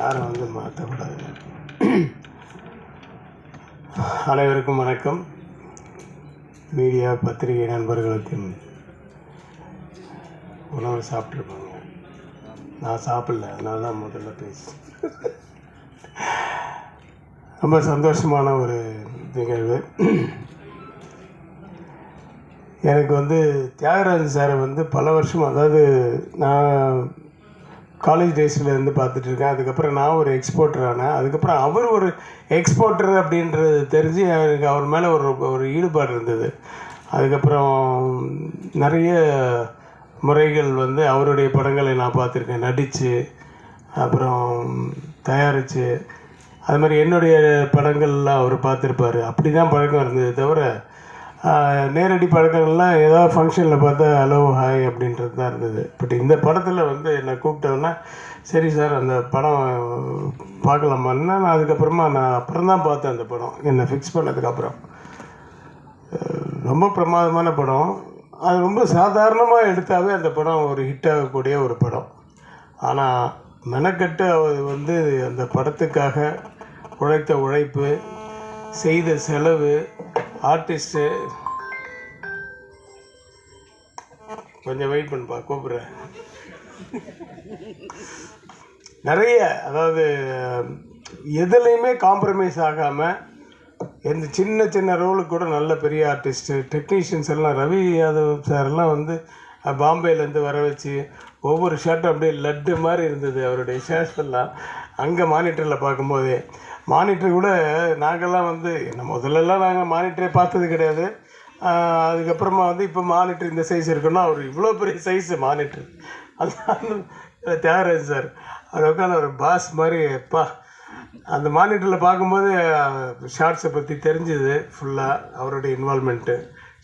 யாரும் வந்து மாற்றக்கூடாது அனைவருக்கும் வணக்கம். மீடியா பத்திரிகை நண்பர்களுக்கு உணவு சாப்பிட்ருப்பாங்க. நான் சாப்பிடல அதனால தான் முதல்ல பேச. ரொம்ப சந்தோஷமான ஒரு நிகழ்வு. எனக்கு வந்து தியாகராஜன் சாரை வந்து பல வருஷம் அதாவது நான் காலேஜ் டேஸில் இருந்து பார்த்துட்டு இருக்கேன். அதுக்கப்புறம் நான் ஒரு எக்ஸ்போர்ட்டர் ஆனேன். அதுக்கப்புறம் அவர் ஒரு எக்ஸ்போர்ட்டர் அப்படின்றது தெரிஞ்சு எனக்கு அவர் மேலே ஒரு ஒரு ஈடுபாடு இருந்தது. அதுக்கப்புறம் நிறைய முறைகள் வந்து அவருடைய படங்களை நான் பார்த்துருக்கேன். நடித்து அப்புறம் தயாரித்து அது மாதிரி என்னுடைய படங்கள்லாம் அவர் பார்த்துருப்பார். அப்படி தான் பழக்கம் இருந்தது தவிர நேரடி பழக்கங்கள்லாம் ஏதோ ஃபங்க்ஷனில் பார்த்தா ஹலோ ஹாய் அப்படின்றது தான் இருந்தது. பட் இந்த படத்தில் வந்து என்னை கூப்பிட்டோன்னா சரி சார் அந்த படம் பார்க்கலாமான்னா நான் அதுக்கப்புறமா நான் அப்புறம் தான் பார்த்தேன் அந்த படம். என்னை ஃபிக்ஸ் பண்ணதுக்கப்புறம். ரொம்ப பிரமாதமான படம். அது ரொம்ப சாதாரணமாக எடுத்தாவே அந்த படம் ஒரு ஹிட் ஆகக்கூடிய ஒரு படம். ஆனால் மெனக்கட்டு அவர் வந்து அந்த படத்துக்காக உழைத்த உழைப்பு செய்த செலவு ஆர்டிஸ்ட்டு கொஞ்சம் வெயிட் பண்ணுப்பா கூப்பிட்றேன். நிறைய அதாவது எதுலேயுமே காம்ப்ரமைஸ் ஆகாமல் எந்த சின்ன சின்ன ரோலுக்கு கூட நல்ல பெரிய ஆர்டிஸ்ட்டு டெக்னீஷியன்ஸ் எல்லாம் ரவி யாதவ் சார்லாம் வந்து பாம்பேலேருந்து வர வச்சு ஒவ்வொரு ஷர்ட்டும் அப்படியே லட்டு மாதிரி இருந்தது அவருடைய ஷர்ட்ஸ் எல்லாம். அங்கே மானிட்டரில் பார்க்கும்போதே மானிட்டர் கூட நாங்கள்லாம் வந்து என்ன முதல்லலாம் நாங்கள் மானிட்டரே பார்த்தது கிடையாது. அதுக்கப்புறமா வந்து இப்போ மானிட்ரு இந்த சைஸ் இருக்குன்னா அவர் இவ்வளோ பெரிய சைஸு மானிட்ரு அது தேவராஜ் தியாகராஜ் சார். அவர் உட்காந்து ஒரு பாஸ் மாதிரி எப்பா அந்த மானிட்டரில் பார்க்கும்போது ஷார்ட்ஸை பற்றி தெரிஞ்சுது ஃபுல்லாக அவருடைய இன்வால்மெண்ட்டு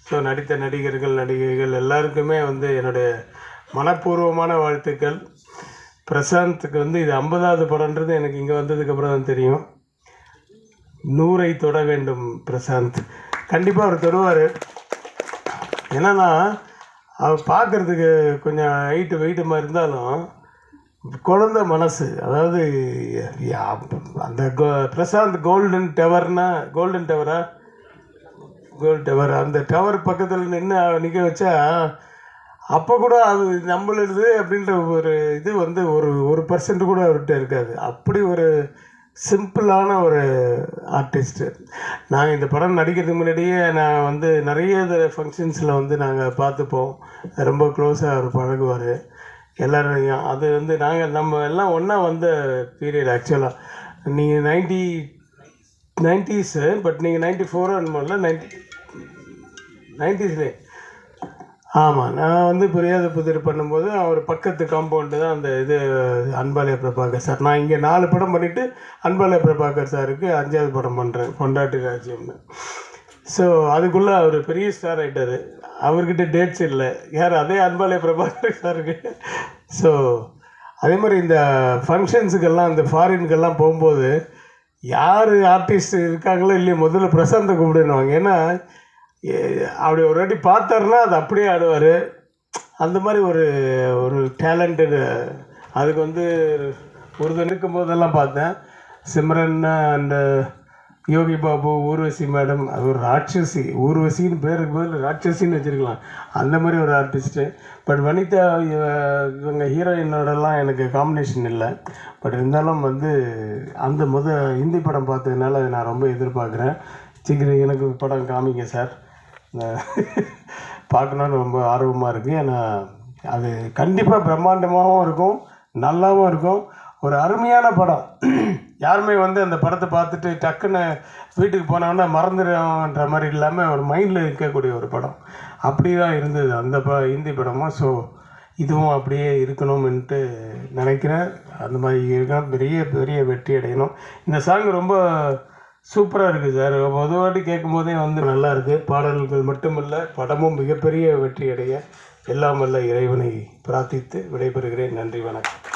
ஸோ நடித்த நடிகர்கள் நடிகைகள் எல்லாருக்குமே வந்து என்னுடைய மனப்பூர்வமான வாழ்த்துக்கள். பிரசாந்த்க்கு வந்து இது ஐம்பதாவது படம்ன்றது எனக்கு இங்கே வந்ததுக்கப்புறம் தான் தெரியும். நூறை தொட வேண்டும் பிரசாந்த். கண்டிப்பாக அவர் தொடுவார். என்னன்னா அவர் பார்க்குறதுக்கு கொஞ்சம் ஹைட்டு வெயிட்டமாக இருந்தாலும் குழந்த மனசு அதாவது யா- அந்த கோ பிரசாந்த் கோல்டன் டவர்னா கோல்டன் டவரா கோல்டு டவர் அந்த டவர் பக்கத்தில் நின்று நிற்க வச்சா அப்போ கூட அது நம்மளுது அப்படின்ற ஒரு இது வந்து ஒரு ஒரு பர்சன்ட் கூட அவர்கிட்ட இருக்காது. அப்படி ஒரு சிம்பிளான ஒரு ஆர்டிஸ்ட்டு. நாங்கள் இந்த படம் நடிக்கிறதுக்கு முன்னாடியே நான் வந்து நிறைய ஃபங்க்ஷன்ஸில் வந்து நாங்கள் பார்த்துப்போம். ரொம்ப க்ளோஸாக அவர் பழகுவார். எல்லோரையும். அது வந்து நாங்கள் நம்ம எல்லாம் ஒன்றா வந்த பீரியட் ஆக்சுவலாக நீங்கள் நைன்டி நைன்டிஸு பட் நீங்கள் நைன்டி ஃபோர் அனுமல்ல நைன்டி நைன்டிஸ்லே ஆமாம் நான் வந்து புரியாத புதிர் பண்ணும்போது அவர் பக்கத்து காம்பவுண்டு தான் அந்த இது அன்பாலய பிரபாகர் சார். நான் இங்கே நாலு படம் பண்ணிவிட்டு அன்பாலய பிரபாகர் சாருக்கு அஞ்சாவது படம் பண்ணுறேன் கொண்டாட்டி ராஜ்யம்னு. ஸோ அதுக்குள்ளே அவர் பெரிய ஸ்டார் ஆகிட்டார் அவர்கிட்ட டேட்ஸ் இல்லை. யார்? அதே அன்பாலய பிரபாகர் சாருக்கு. ஸோ அதே மாதிரி இந்த ஃபங்க்ஷன்ஸுக்கெல்லாம் இந்த ஃபாரினுக்கெல்லாம் போகும்போது யார் ஆர்டிஸ்ட் இருக்காங்களோ இல்லையோ முதல்ல பிரசாந்தை கூப்பிடுவாங்க ஏன்னா அப்படி ஒரு வாட்டி பார்த்தாருன்னா அது அப்படியே ஆடுவார். அந்த மாதிரி ஒரு ஒரு டேலண்டடு அதுக்கு வந்து ஒரு நிற்கும் போதெல்லாம் பார்த்தேன். சிம்ரன் அந்த யோகி பாபு ஊர்வசி மேடம் அது ஒரு ராட்சசி. ஊர்வசின்னு பேருக்கு பதில் ராட்சசின்னு வச்சுருக்கலாம். அந்த மாதிரி ஒரு ஆர்டிஸ்ட்டு பட் வனிதா இவங்க ஹீரோயினோடலாம் எனக்கு காம்பினேஷன் இல்லை. பட் இருந்தாலும் வந்து அந்த முத ஹிந்தி படம் பார்த்ததுனால அதை நான் ரொம்ப எதிர்பார்க்குறேன். சீக்கிரம் எனக்கு படம் காமிங்க சார். பார்க்கணுன்னு ரொம்ப ஆர்வமாக இருக்குது ஏன்னா அது கண்டிப்பாக பிரம்மாண்டமாகவும் இருக்கும் நல்லாவும் இருக்கும். ஒரு அருமையான படம். யாருமே வந்து அந்த படத்தை பார்த்துட்டு டக்குன்னு வீட்டுக்கு போனோன்னா மறந்துடுன்ற மாதிரி இல்லாமல் ஒரு மைண்டில் இருக்கக்கூடிய ஒரு படம். அப்படி தான் இருந்தது அந்த ப ஹிந்தி படமும். ஸோ இதுவும் அப்படியே இருக்கணும்ன்ட்டு நினைக்கிறேன். அந்த மாதிரி இருக்கணும். பெரிய பெரிய வெற்றி அடையணும். இந்த சாங் ரொம்ப சூப்பராக இருக்குது சார். முத வாட்டி கேட்கும் போதே வந்து நல்லா இருக்குது பாடல்கள் மட்டுமல்ல படமும் மிகப்பெரிய வெற்றி அடைய எல்லாம் வல்ல இறைவனை பிரார்த்தித்து விடைபெறுகிறேன். நன்றி வணக்கம்.